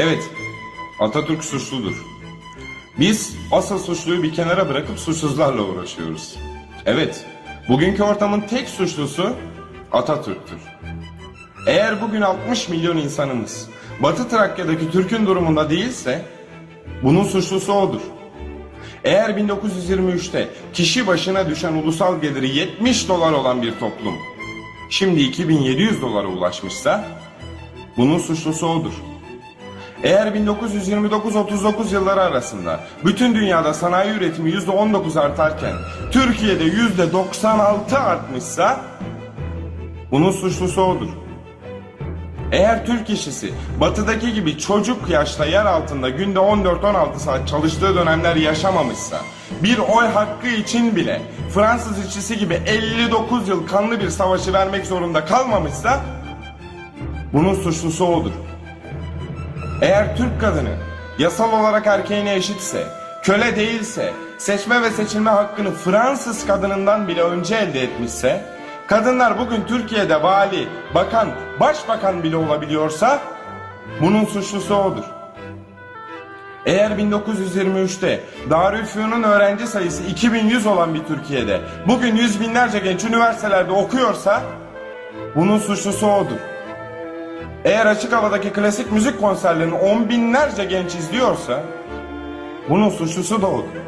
Evet, Atatürk suçludur. Biz asıl suçluyu bir kenara bırakıp suçsuzlarla uğraşıyoruz. Evet, bugünkü ortamın tek suçlusu Atatürk'tür. Eğer bugün 60 milyon insanımız Batı Trakya'daki Türk'ün durumunda değilse bunun suçlusu odur. Eğer 1923'te kişi başına düşen ulusal geliri 70 dolar olan bir toplum şimdi 2700 dolara ulaşmışsa bunun suçlusu odur. Eğer 1929-39 yılları arasında bütün dünyada sanayi üretimi %19 artarken Türkiye'de %96 artmışsa bunun suçlusu odur. Eğer Türk işçisi batıdaki gibi çocuk yaşta yer altında günde 14-16 saat çalıştığı dönemler yaşamamışsa bir oy hakkı için bile Fransız işçisi gibi 59 yıl kanlı bir savaşı vermek zorunda kalmamışsa bunun suçlusu odur. Eğer Türk kadını yasal olarak erkeğine eşitse, köle değilse, seçme ve seçilme hakkını Fransız kadınından bile önce elde etmişse, kadınlar bugün Türkiye'de vali, bakan, başbakan bile olabiliyorsa, bunun suçlusu odur. Eğer 1923'te Darülfünun'un öğrenci sayısı 2100 olan bir Türkiye'de bugün yüz binlerce genç üniversitelerde okuyorsa bunun suçlusu odur. Eğer açık havadaki klasik müzik konserlerini on binlerce genç izliyorsa bunun suçlusu da odur.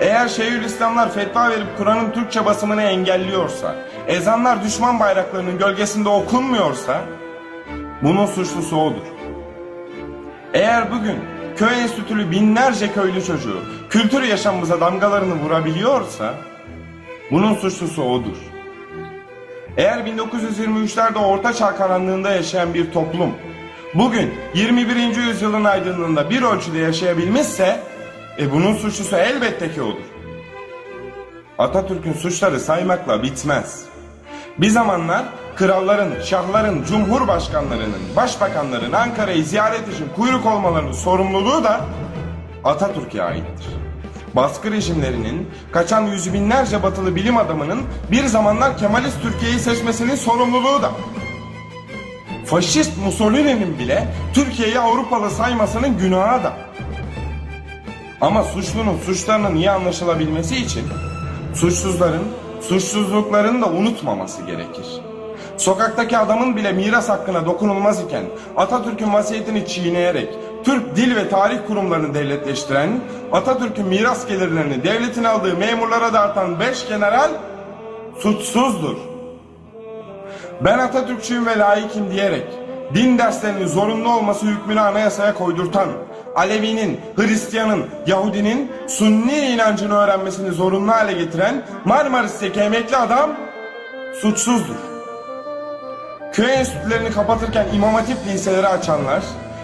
Eğer Şeyhülislamlar fetva verip Kur'an'ın Türkçe basımını engelliyorsa, ezanlar düşman bayraklarının gölgesinde okunmuyorsa bunun suçlusu odur. Eğer bugün köy enstitülü binlerce köylü çocuğu kültür yaşamımıza damgalarını vurabiliyorsa bunun suçlusu odur. Eğer 1923'lerde Orta Çağ karanlığında yaşayan bir toplum bugün 21. yüzyılın aydınlığında bir ölçüde yaşayabilmişse e bunun suçlusu elbette ki odur. Atatürk'ün suçları saymakla bitmez. Bir zamanlar kralların, şahların, cumhurbaşkanlarının, başbakanların Ankara'yı ziyaret için kuyruk olmalarının sorumluluğu da Atatürk'e aittir. Baskı rejimlerinin, kaçan yüz binlerce batılı bilim adamının bir zamanlar Kemalist Türkiye'yi seçmesinin sorumluluğu da. Faşist Mussolini'nin bile Türkiye'yi Avrupalı saymasının günahı da. Ama suçlunun suçlarının iyi anlaşılabilmesi için suçsuzların suçsuzluklarını da unutmaması gerekir. Sokaktaki adamın bile miras hakkına dokunulmaz iken Atatürk'ün vasiyetini çiğneyerek Türk Dil ve Tarih Kurumlarını devletleştiren, Atatürk'ün miras gelirlerini devletin aldığı memurlara dağıtan beş general suçsuzdur. Ben Atatürkçüyüm ve layıkım diyerek din derslerinin zorunlu olması hükmünü anayasaya koydurtan, Alevi'nin, Hristiyan'ın, Yahudinin Sunni inancını öğrenmesini zorunlu hale getiren Marmaris'teki emekli adam suçsuzdur. Köy enstitülerini kapatırken imam hatip liseleri açanlar,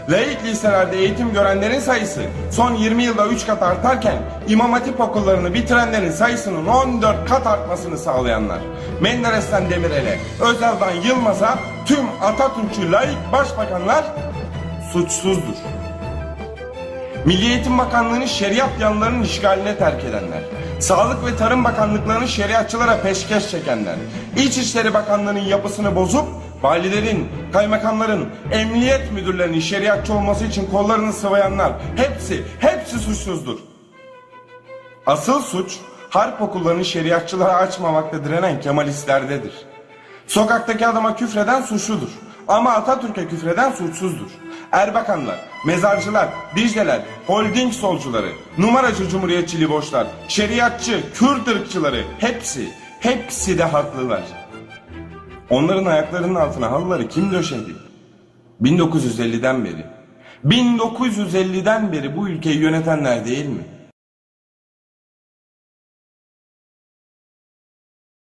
laik liselerde eğitim görenlerin sayısı son 20 yılda 3 kat artarken imam hatip okullarını bitirenlerin sayısının 14 kat artmasını sağlayanlar. Menderes'ten Demirel'e, Özal'dan Yılmaz'a tüm Atatürkçü laik başbakanlar suçsuzdur. Milli Eğitim Bakanlığı'nı şeriat yanlarının işgaline terk edenler, Sağlık ve Tarım Bakanlıklarını şeriatçılara peşkeş çekenler, İçişleri Bakanlığı'nın yapısını bozup valilerin, kaymakamların, emniyet müdürlerinin şeriatçı olması için kollarını sıvayanlar hepsi, hepsi suçsuzdur. Asıl suç harp okullarını şeriatçılara açmamakta direnen Kemalistlerdedir. Sokaktaki adama küfreden suçludur. Ama Atatürk'e küfreden suçsuzdur. Erbakanlar, mezarcılar, Dicleler, holding solcuları, numaracı cumhuriyetçi boşlar, şeriatçı, Kürt ırkçıları hepsi, hepsi de haklılar. Onların ayaklarının altına halıları kim döşedi? 1950'den beri. 1950'den beri bu ülkeyi yönetenler değil mi?